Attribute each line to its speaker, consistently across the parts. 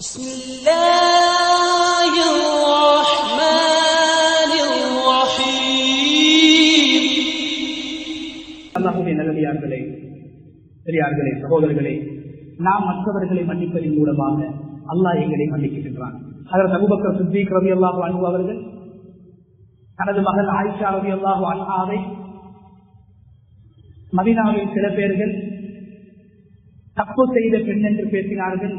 Speaker 1: بسم الله الرحمن الرحيم
Speaker 2: அல்லாஹுடைய நல்லடியார்களே பெரியார்களே சகோதரர்களே நாம் மற்றவர்களை மன்னிப்பதன் மூலமாக அல்லாஹ் எங்களை மன்னிக்கின்றான் அதற்கு அபுபக்கர் சித்திக் ரவி அல்லாஹு அன்பு அவர்கள் தனது மகள் ஆயிஷா ரவி அல்லாஹு அன்ஹாவை மதினாவில் சில பேர்கள் தப்பு செய்த பெண் என்று பேசினார்கள்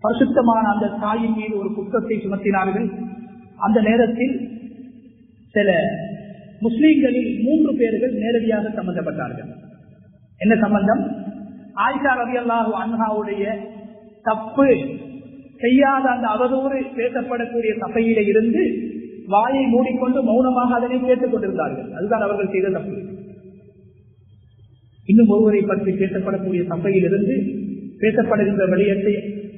Speaker 2: பரிசுத்தமான அந்த தாயின் மீது ஒரு குற்றத்தை சுமத்தினார்கள். அந்த நேரத்தில் சில முஸ்லீம்களில் மூன்று பேர்கள் நேரடியாக சம்பந்தப்பட்டார்கள். என்ன சம்பந்தம்? ஆயிஷா ரவி அல்லாஹு அன்ஹாவுடைய தப்பு செய்யாத அந்த அவதூறு பேசப்படக்கூடிய சபையில இருந்து வாயை மூடிக்கொண்டு மௌனமாக அதனை கேட்டுக் கொண்டிருந்தார்கள். அதுதான் அவர்கள் செய்த தப்பு. இன்னும் ஒருவரை பற்றி பேசப்படக்கூடிய சபையில் இருந்து பேசப்படுகின்ற விடயத்தை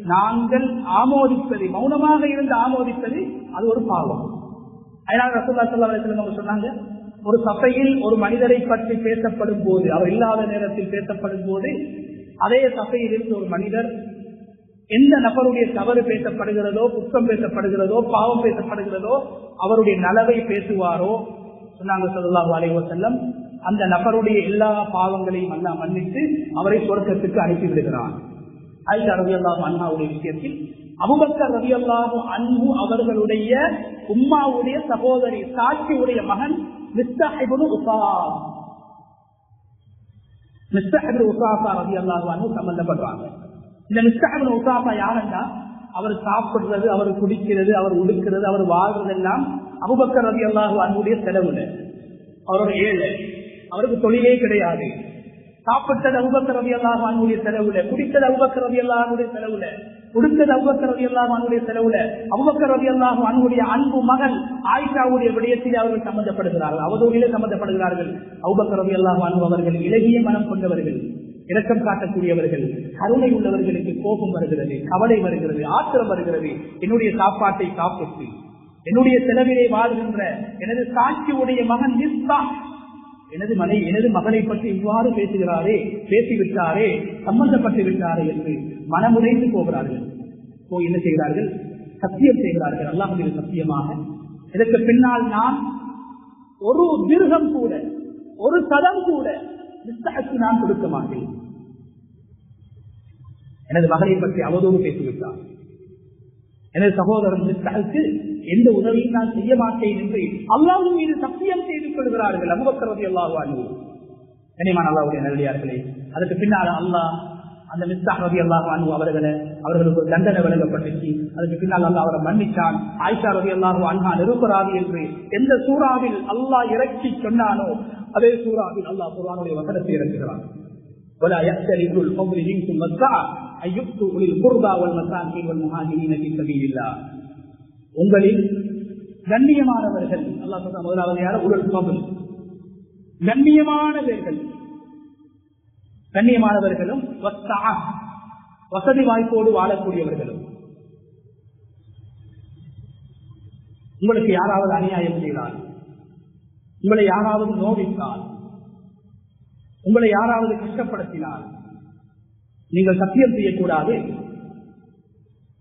Speaker 2: நாங்கள் ஆமோதிப்பது மௌனமாக இருந்து ஆமோதிப்பது அது ஒரு பாவம். அதனால் ரசூல்லா சல்லா சொன்னாங்க ஒரு சபையில் ஒரு மனிதரை பற்றி பேசப்படும் போது அவர் இல்லாத நேரத்தில் பேசப்படும் போது அதே சபையில் இருந்து ஒரு மனிதர் எந்த நபருடைய தவறு பேசப்படுகிறதோ குற்றம் பேசப்படுகிறதோ பாவம் பேசப்படுகிறதோ அவருடைய நலவை பேசுவாரோ சொன்னாங்க சொல்லலாம் அலைவ செல்லம் அந்த நபருடைய எல்லா பாவங்களையும் அல்ல மன்னித்து அவரை சொர்க்கத்துக்கு அனுப்பி விடுகிறான் ஆயிஷா ரவி அல்லாஹ் அண்ணாவுடைய விஷயத்தில் அபுபக்கர் ரவி அல்லாஹு அன்பு அவர்களுடைய உம்மாவுடைய சகோதரி சாட்சியுடைய மகன் மிஸ்தாஹிபுன் உசா மிஸ்தாஹிபுன் உசாஃபா ரவி அல்லாஹு அன்பு சம்பந்தப்படுறாங்க இந்த மிஸ்தாஹிபுன் உசாஃபா யாருன்னா அவர் சாப்பிடுறது அவர் குடிக்கிறது அவர் உடுக்கிறது அவர் வாழ்றது எல்லாம் அபுபக்கர் ரவி அல்லாஹு அன்புடைய செலவுல அவரோட ஏழை. அவருக்கு தொழிலே கிடையாது. சாப்பிட்டது அவுபக்கரவி எல்லாம் அல்லாஹ் வானுடைய செலவுல குடித்தது அவுபக்கரவி ரவி செலவுல கொடுத்தது அவுபக்கரவி எல்லாம் அல்லாஹ் வானுடைய செலவுல அவுபக்கரவி எல்லாம் அல்லாஹ் வானுடைய அன்பு மகன் ஆயிஷாவுடைய விடயத்தில் அவர்கள் சம்பந்தப்படுகிறார்கள் அவதூறிலே சம்பந்தப்படுகிறார்கள். அவுபக்கரவி எல்லாம் அல்லாஹ் வானு அவர்கள் இலகிய மனம் கொண்டவர்கள் இரக்கம் காட்டக்கூடியவர்கள் கருணை உள்ளவர்களுக்கு கோபம் வருகிறது கவலை வருகிறது ஆத்திரம் வருகிறது. என்னுடைய சாப்பாட்டை சாப்பிட்டு என்னுடைய செலவிலே வாழ்கின்ற எனது சாட்சியுடைய மகன் நிஸ்தா எனது மனை எனது மகனை பற்றி இவ்வாறு பேசுகிறாரே பேசிவிட்டாரே சம்பந்தப்பட்டு விட்டாரே என்று மனமுடைந்து போகிறார்கள். போய் என்ன செய்கிறார்கள்? சத்தியம் செய்கிறார்கள். அல்லாஹுடைய சத்தியமாக. இதற்கு பின்னால் நான் ஒரு திருகம் கூட ஒரு சதம் கூட நான் கொடுக்க மாட்டேன். எனது மகனை பற்றி அவதோடு பேசிவிட்டார். எனது சகோதரன் எந்த உதவியும் நான் செய்ய மாட்டேன் என்று அல்லாவும் மீது சத்தியம் செய்து கொள்கிறார்கள். அபுபக்கரதி அல்லாஹ் கனிமான் அல்லாவுடைய நல்லடியார்களே அதுக்கு பின்னால் அல்லாஹ் அந்த மிஸ்தாக் ரவி அல்லாஹ் அனு அவர்களை அவர்களுக்கு ஒரு தண்டனை வழங்கப்பட்டுச்சு. அதுக்கு பின்னால் அல்லாஹ் அவரை மன்னிச்சான். ஆயிஷா ரவி அல்லாஹு அன்ஹா நிருப்பராது என்று எந்த சூறாவில் அல்லாஹ் இறக்கி சொன்னானோ அதே சூறாவில் அல்லாஹ் குரானுடைய வசனத்தை இறக்குகிறான். ولا يأتل أولو الفضل منكم والسعة أن يؤتوا أولي القربى والمساكين والمهاجرين في سبيل الله உங்களில் கண்ணியமானவர்கள் அல்லா சொல்ற முதலாவது யார உடல் பபுல் கண்ணியமானவர்கள் கண்ணியமானவர்களும் வசதி வாய்ப்போடு வாழக்கூடியவர்களும் உங்களுக்கு யாராவது அநியாயம் செய்தால் உங்களை யாராவது நோவித்தால் உங்களை யாராவது கஷ்டப்படுத்தினால் நீங்கள் சத்தியம் செய்யக்கூடாது.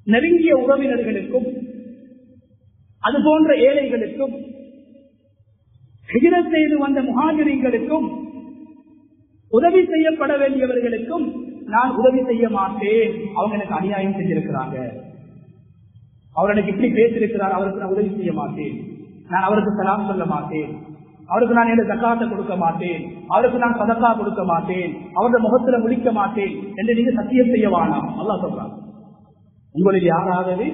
Speaker 2: நெருங்கிய உறவினர்களுக்கும் அது போன்ற ஏழைகளுக்கும் ஹிஜரத் செய்து வந்த முகாஜிரிங்களுக்கும் உதவி செய்யப்பட வேண்டியவர்களுக்கும் நான் உதவி செய்ய மாட்டேன். அவங்க எனக்கு அநியாயம் செஞ்சிருக்கிறாங்க. அவர் எனக்கு இப்படி பேசியிருக்கிறார். அவருக்கு நான் உதவி செய்ய மாட்டேன். நான் அவருக்கு சலாம் சொல்ல மாட்டேன். அவருக்கு நான் என்ன தக்காத்தை கொடுக்க மாட்டேன். அவருக்கு நான் சதக்கா கொடுக்க மாட்டேன். அவருடைய முகத்துல முழிக்க மாட்டேன் என்று நீங்க சத்தியம் செய்ய வேணாம். அல்லா சொல்றாங்க உங்களில் யாராவது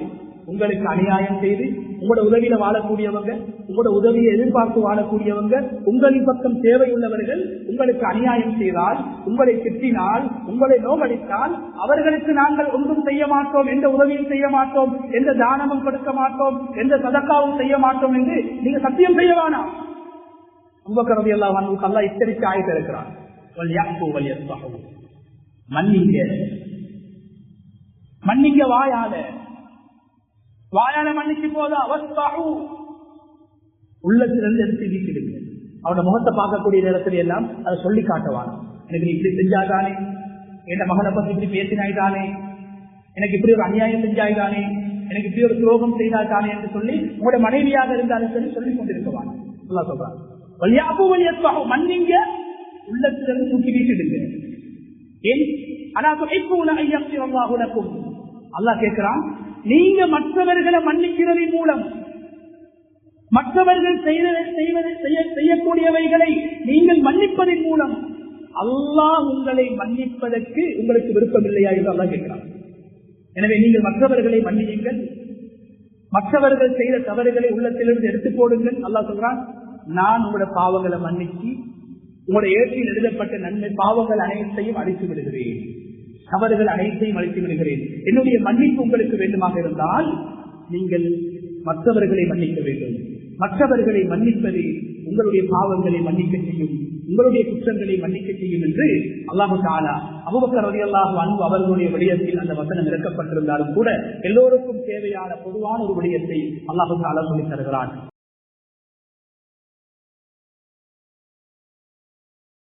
Speaker 2: உங்களுக்கு அநியாயம் செய்து உங்களோட உதவியில வாழக்கூடியவங்க உங்களோட உதவியை எதிர்பார்த்து வாழக்கூடியவங்க உங்களின் பக்கம் தேவையுள்ளவர்கள் உங்களுக்கு அநியாயம் செய்தால் உங்களை திட்டினால் உங்களை நோகடித்தால் அவர்களுக்கு நாங்கள் ஒன்றும் செய்ய மாட்டோம் எந்த உதவியும் செய்ய மாட்டோம் எந்த தானமும் கொடுக்க மாட்டோம் எந்த சதக்காவும் செய்ய மாட்டோம் என்று நீங்க சத்தியம் செய்ய வேணாம். உபகரதி எல்லாம் அல்லா எச்சரிக்கை ஆயிட்டு இருக்கிறான் மன்னிங்க. மன்னிங்க வாயால. வாயால மன்னிச்சு போதா? அவஸ்தாகு உள்ளத்திலிருந்து எடுத்து வீட்டிடுங்க அவனோட முகத்தை பார்க்கக்கூடிய நேரத்தில் எல்லாம் அதை சொல்லி காட்டுவான் எனக்கு நீ இப்படி செஞ்சாதானே? என் மகனை பத்தி இப்படி பேசினாய்தானே? எனக்கு இப்படி ஒரு அநியாயம் செஞ்சாய்தானே? எனக்கு இப்படி ஒரு துரோகம் செய்தாய்தானே? என்று சொல்லி உங்களோட மனைவியாக இருந்தாலும் சரி சொல்லிக் கொண்டிருக்கவான் நல்லா சொல்றான். வலியாப்பு வலியத்வாக மன்னிங்க. உள்ளத்திலிருந்து தூக்கி வீசிடுங்க. ஏன்? ஆனா துணைப்பூன அல்லாஹ் கேட்கிறான் நீங்க மற்றவர்களை மன்னிக்கிறதின் மூலம் மற்றவர்கள் செய்ய- செய்யக்கூடியவைகளை நீங்கள் மன்னிப்பதன் மூலம் அல்லாஹ் உங்களை மன்னிப்பதற்கு உங்களுக்கு விருப்பமில்லையா என்று அல்லா கேட்கிறான். எனவே நீங்கள் மற்றவர்களை மன்னியுங்கள். மற்றவர்கள் செய்த தவறுகளை உள்ளத்திலிருந்து எடுத்து போடுங்கள். அல்லா சொல்றான் நான் உங்களோட பாவங்களை மன்னிச்சு உங்களோட ஏற்றில் எழுதப்பட்ட நன்மை பாவங்கள் அனைத்தையும் அழித்து விடுகிறேன். தவறுகள் அனைத்தையும் அழித்து விடுகிறேன். என்னுடைய மன்னிப்பு உங்களுக்கு வேண்டுமாக இருந்தால் நீங்கள் மற்றவர்களை மன்னிக்க வேண்டும். மற்றவர்களை மன்னிப்பது உங்களுடைய பாவங்களை மன்னிக்க செய்யும் உங்களுடைய குற்றங்களை மன்னிக்க செய்யும் என்று அல்லாஹு தாலா அபுபக்கர் ரவி அல்லாஹு அன்பு அவர்களுடைய விடயத்தில் அந்த வசனம் இறக்கப்பட்டிருந்தாலும் கூட எல்லோருக்கும் தேவையான பொதுவான ஒரு விடயத்தை அல்லாஹு தாலா சொல்லித் தருகிறான்.